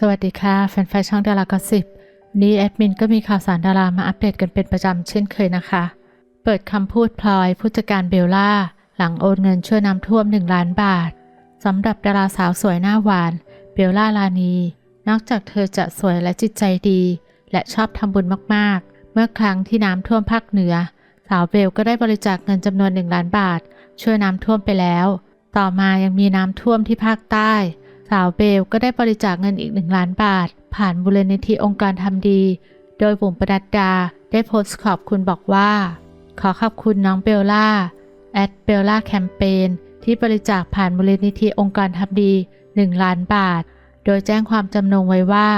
สวัสดีค่ะ แฟนๆช่องดารากสิบวันนี้แอดมินก็มีข่าวสารดารามาอัปเดตกันเป็นประจำเช่นเคยนะคะ เปิดคำพูดพลอยผู้จัดการเบลล่า หลังโอนเงินช่วยน้ำท่วม 1 ล้านบาทสำหรับดาราสาวสวยหน้าหวาน เบลล่าลานี นอกจากเธอจะสวยและจิตใจดี และชอบทำบุญมากๆ เมื่อครั้งที่น้ำท่วมภาคเหนือ สาวเบลก็ได้บริจาคเงินจำนวน 1 ล้านบาท ช่วยน้ำท่วมไปแล้ว ต่อมายังมีน้ำท่วมที่ภาคใต้ สาวเบลก็ได้บริจาคเงินอีก1ล้านบาท ผ่านบุรณิธิองค์การทำดี โดยบุ๋มปนัดดาได้โพสต์ขอบคุณบอกว่า ขอขอบคุณน้องเบลล่าแอดเบลล่าแคมเปญที่บริจาคผ่านมูลนิธิองค์การทำดี 1 ล้านบาท โดยแจ้งความจำนงไว้ว่า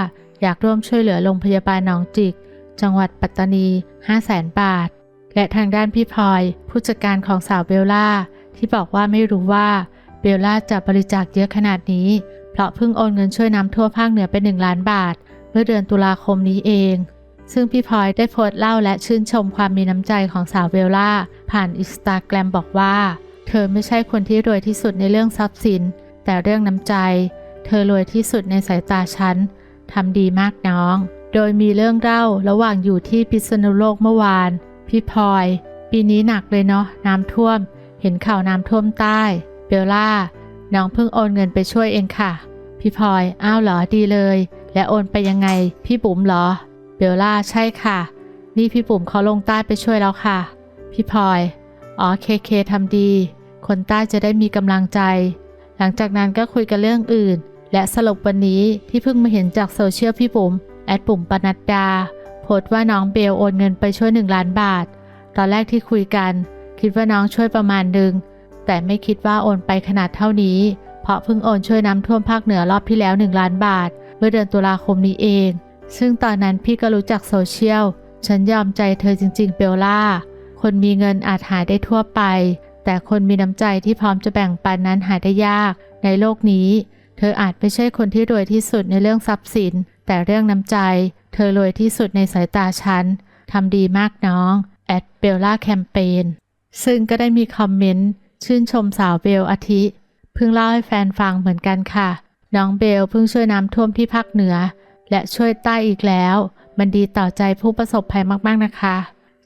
อยากร่วมช่วยเหลือโรงพยาบาลหนองจิก จังหวัดปัตตานี 5 0 0แสนบาท และทางด้านพี่พลอย ผู้จัดการของสาวเบลล่าที่บอกว่าไม่รู้ว่าเบลล่าจะบริจาคเยอะขนาดนี้ ราะเพิ่งโอนเงินช่วยน้ำท่วมภาคเหนือเป็น1ล้านบาท เมื่อเดือนตุลาคมนี้เอง ซึ่งพี่พลอยได้โพสต์เล่าและชื่นชมความมีน้ำใจของสาวเบลล่า ผ่านอินสตาแกรมบอกว่า เธอไม่ใช่คนที่รวยที่สุดในเรื่องทรัพย์สิน แต่เรื่องน้ำใจ เธอรวยที่สุดในสายตาฉันทำดีมากน้อง โดยมีเรื่องเล่าระหว่างอยู่ที่พิษณุโลกเมื่อวาน พี่พลอย ปีนี้หนักเลยเนาะน้ำท่วม เห็นข่าวน้ำท่วมใต้ เบลล่า น้องเพิ่งโอนเงินไปช่วยเองค่ะ พี่พลอยอ้าวเหรอดีเลย และโอนไปยังไง พี่บุ๋มเหรอ เบลล่าใช่ค่ะ นี่พี่บุ๋มเขาลงใต้ไปช่วยแล้วค่ะ พี่พลอย อ๋อเคเคทำดี คนใต้จะได้มีกำลังใจ หลังจากนั้นก็คุยกันเรื่องอื่น และสรุปวันนี้ที่เพิ่งมาเห็นจากโซเชียลพี่บุ๋มแอดปุ่มปนัดดาโพสต์ว่าน้องเบลโอนเงินไปช่วย 1 ล้านบาท ตอนแรกที่คุยกัน คิดว่าน้องช่วยประมาณหนึ่งแต่ไม่คิดว่าโอนไปขนาดเท่านี้ ราะเพิ่งโอนช่วยน้ำท่วมภาคเหนือรอบที่แล้ว 1 ล้านบาท เมื่อเดือนตุลาคมนี้เอง ซึ่งตอนนั้นพี่ก็รู้จักโซเชียล ฉันยอมใจเธอจริง ๆ เบลล่า คนมีเงินอาจหาได้ทั่วไป แต่คนมีน้ำใจที่พร้อมจะแบ่งปันนั้นหาได้ยาก ในโลกนี้ เธออาจไม่ใช่คนที่รวยที่สุดในเรื่องทรัพย์สิน แต่เรื่องน้ำใจ เธอรวยที่สุดในสายตาฉันทำดีมากน้องแอดเบลล่าแคมเปญซึ่งก็ได้มีคอมเมนต์ชื่นชมสาวเบลอาทิ พิ่งเล่าให้แฟนฟังเหมือนกันค่ะ น้องเบลเพิ่งช่วยน้ำท่วมที่ภาคเหนือ และช่วยใต้อีกแล้ว มันดีต่อใจผู้ประสบภัยมากๆนะคะ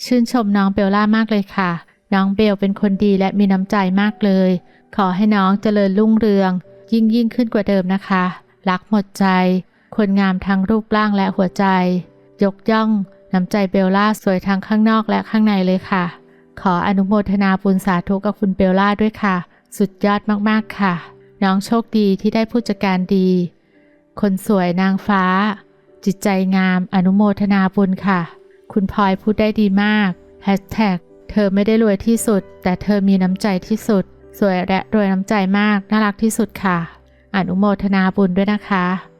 ชื่นชมน้องเบลล่ามากเลยค่ะ น้องเบลเป็นคนดีและมีน้ำใจมากเลย ขอให้น้องเจริญรุ่งเรือง ยิ่งยิ่งขึ้นกว่าเดิมนะคะ รักหมดใจ คนงามทั้งรูปร่างและหัวใจ ยกย่อง น้ำใจเบลล่าสวยทั้งข้างนอกและข้างในเลยค่ะ ขออนุโมทนาบุญสาธุกับคุณเบลล่าด้วยค่ะ สุดยอดมากๆค่ะ น้องโชคดีที่ได้ผู้จัดการดี คนสวยนางฟ้า จิตใจงามอนุโมทนาบุญค่ะ คุณพลอยพูดได้ดีมากแฮชแท็กเธอไม่ได้รวยที่สุด แต่เธอมีน้ำใจที่สุด สวยและรวยน้ำใจมากน่ารักที่สุดค่ะ อนุโมทนาบุญด้วยนะคะ